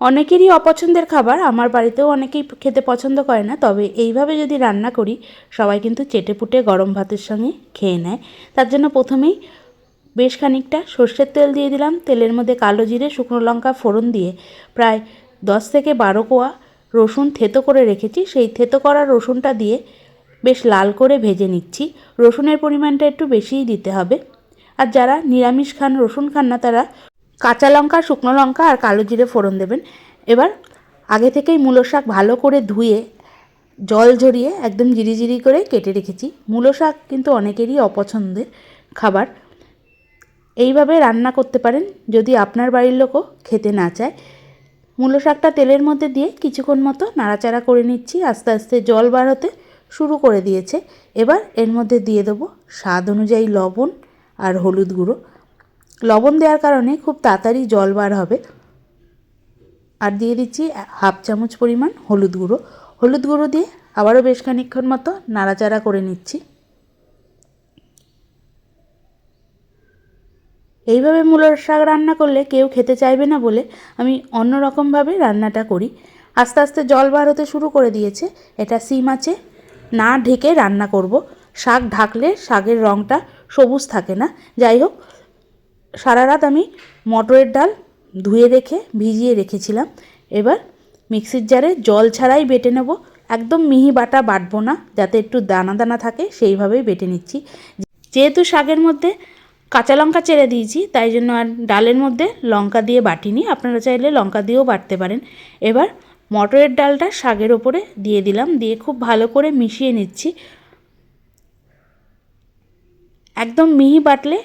অনেকেরই অপছন্দের খাবার, আমার বাড়িতেও অনেকেই খেতে পছন্দ করে না, তবে এইভাবে যদি রান্না করি, সবাই কিন্তু চেটেপুটে গরম ভাতের সঙ্গে খেয়ে নেয়। তার জন্য প্রথমেই বেশ খানিকটা সর্ষের তেল দিয়ে দিলাম, তেলের মধ্যে কালো জিরে, শুকনো লঙ্কা, ফোড়ন দিয়ে প্রায় দশ থেকে বারো কোয়া রসুন থেতো করে রেখেছি, সেই থেতো করা রসুনটা দিয়ে বেশ লাল করে ভেজে নিচ্ছি, রসুনের পরিমাণটা একটু বেশিই দিতে হবে। আর যারা নিরামিষ খান, রসুন খান না, তারা কাঁচা লঙ্কা, শুকনো লঙ্কা আর কালো জিরে ফোড়ন দেবেন। এবার আগে থেকেই মূলো শাক ভালো করে ধুয়ে, জল ঝরিয়ে একদম জিরিজিরি করে কেটে রেখেছি। মূলো শাক কিন্তু অনেকেরই অপছন্দের খাবার। এইভাবে রান্না করতে পারেন যদি আপনার বাড়ির লোকও খেতে না চায়। মূলো শাকটা তেলের মধ্যে দিয়ে কিছুক্ষণ মতো নাড়াচাড়া করে নিচ্ছি। আস্তে আস্তে জল বার হতে শুরু করে দিয়েছে। এবার এর মধ্যে দিয়ে দেবো স্বাদ অনুযায়ী লবণ আর হলুদ গুঁড়ো। লবণ দেওয়ার কারণে খুব তাড়াতাড়ি জল বার হবে। আর দিয়ে দিচ্ছি হাফ চামচ পরিমাণ হলুদ গুঁড়ো। হলুদ গুঁড়ো দিয়ে আবারও বেশ খানিকক্ষণ মতো নাড়াচাড়া করে নিচ্ছি। এইভাবে মূলোর শাক রান্না করলে কেউ খেতে চাইবে না বলে আমি অন্য রকমভাবে রান্নাটা করি। আস্তে আস্তে জল বার হতে শুরু করে দিয়েছে। এটা সিম আছে, না ঢেকে রান্না করব। শাক ঢাকলে শাকের রঙটা সবুজ থাকে না। যাই হোক সারা রাত আমি মটরের ডাল ধুয়ে রেখে, ভিজিয়ে রেখেছিলাম। এবার মিক্সির জারে জল ছাড়াই বেটে নেব। একদম মিহি বাটা বাটবো না, যাতে একটু দানা দানা থাকে, সেইভাবেই বেটে নিচ্ছি। যেহেতু শাকের মধ্যে কাঁচা লঙ্কা চেড়ে দিয়েছি, তাই জন্য আর ডালের মধ্যে লঙ্কা দিয়ে বাটিনি। আপনারা চাইলে লঙ্কা দিয়েও বাটতে পারেন। এবার মটরের ডালটা শাকের ওপরে দিয়ে দিলাম। দিয়ে খুব ভালো করে মিশিয়ে নিচ্ছি। একদম মিহি বাটলে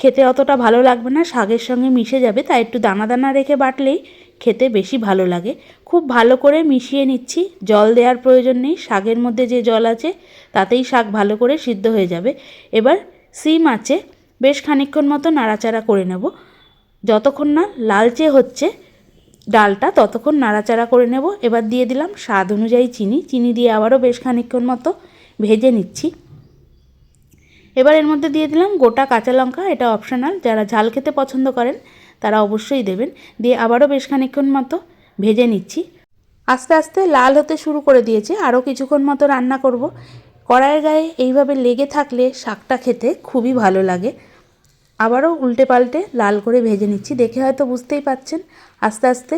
খেতে অতটা ভালো লাগবে না, শাকের সঙ্গে মিশে যাবে, তাই একটু দানা দানা রেখে বাটলেই খেতে বেশি ভালো লাগে। খুব ভালো করে মিশিয়ে নিচ্ছি, জল দেওয়ার প্রয়োজন নেই, শাকের মধ্যে যে জল আছে তাতেই শাক ভালো করে সিদ্ধ হয়ে যাবে। এবার সিম আছে, বেশ খানিকক্ষণ মতো নাড়াচাড়া করে নেব। যতক্ষণ না লালচে হচ্ছে ডালটা, ততক্ষণ নাড়াচাড়া করে নেব। এবার দিয়ে দিলাম স্বাদ অনুযায়ী চিনি চিনি দিয়ে আবারও বেশ খানিকক্ষণ মতো ভেজে নিচ্ছি। এবার এর মধ্যে দিয়ে দিলাম গোটা কাঁচা লঙ্কা, এটা অপশনাল যারা ঝাল খেতে পছন্দ করেন তারা অবশ্যই দেবেন। দিয়ে আবারও বেশ খানিকক্ষণ মতো ভেজে নিচ্ছি। আস্তে আস্তে লাল হতে শুরু করে দিয়েছে, আরও কিছুক্ষণ মতো রান্না করব। কড়াইয়ের গায়ে এইভাবে লেগে থাকলে শাকটা খেতে খুবই ভালো লাগে। আবারও উল্টে পাল্টে লাল করে ভেজে নিচ্ছি, দেখে হয়তো বুঝতেই পাচ্ছেন। আস্তে আস্তে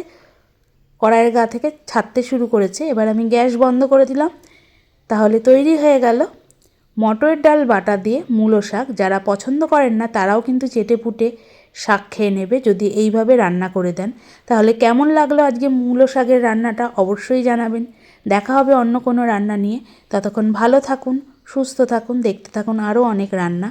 কড়াইয়ের গা থেকে ছাড়তে শুরু করেছে। এবার আমি গ্যাস বন্ধ করে দিলাম, তাহলে তৈরি হয়ে গেল মটরের ডাল বাটা দিয়ে মূলো শাক যারা পছন্দ করেন না, তারাও কিন্তু চেটে পুটে শাক খেয়ে নেবে যদি এইভাবে রান্না করে দেন। তাহলে কেমন লাগল আজকে মূলো শাকের রান্নাটা অবশ্যই জানাবেন। দেখা হবে অন্য কোনো রান্না নিয়ে। ততক্ষণ ভালো থাকুন, সুস্থ থাকুন, দেখতে থাকুন আরও অনেক রান্না।